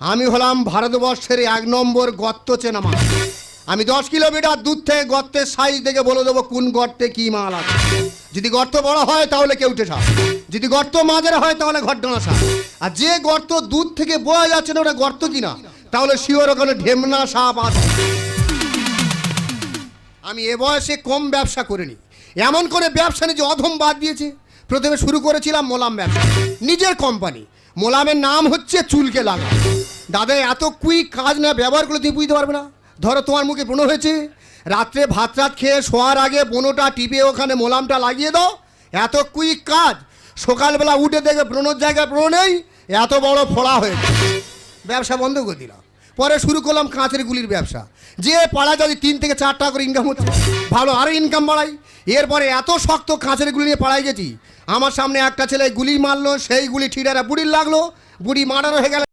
আমি হলাম ভারতবর্ষের এক নম্বর গর্ত চেনা মাল আমি দশ কিলোমিটার দূর থেকে গর্তের সাইজ দেখে বলে দেবো কোন গর্তে কি মাল আছে। যদি গর্ত বড় হয় তাহলে কেউটে সাপ? যদি গর্ত মাঝের হয় তাহলে ঘটনা সাপ। আর যে গর্ত দূর থেকে বোঝা যাচ্ছে না ওটা গর্ত কিনা, তাহলে শিওর ওখানে ঢেমনা সাপ আছে। আমি এ বয়সে কম ব্যবসা করিনি। এমন করে ব্যবসা নিয়ে যে অধম বাদ দিয়েছে। প্রথমে শুরু করেছিলাম মোলাম ব্যবসা নিজের কোম্পানি মোলামের নাম হচ্ছে চুলকে লাগা দাদা, এত কুইক কাজ না, ব্যবহার করলে তুমি বুঝতে পারবে না। ধরো, তোমার মুখে ব্রণ হয়েছে। রাত্রে ভাত রাত খেয়ে শোয়ার আগে বনোটা টিপে ওখানে মোলামটা লাগিয়ে দাও। এত কুইক কাজ। সকালবেলা উঠে দেখে ব্রণর জায়গায় ব্রণ নেই। এত বড় ফোড়া হয়েছে ব্যবসা বন্ধ করে দিলাম। পরে শুরু করলাম কাঁচের গুলির ব্যবসা। যে পাড়া যদি তিন থেকে চার টাকা করে ইনকাম হচ্ছে, ভালো আরও ইনকাম বাড়াই এরপরে এত শক্ত কাঁচের গুলি নিয়ে পাড়ায় গেছি। আমার সামনে একটা ছেলে গুলি মারলো, সেই গুলি ঠিরারা বুড়ির লাগল, বুড়ি মারানো হয়ে গেল।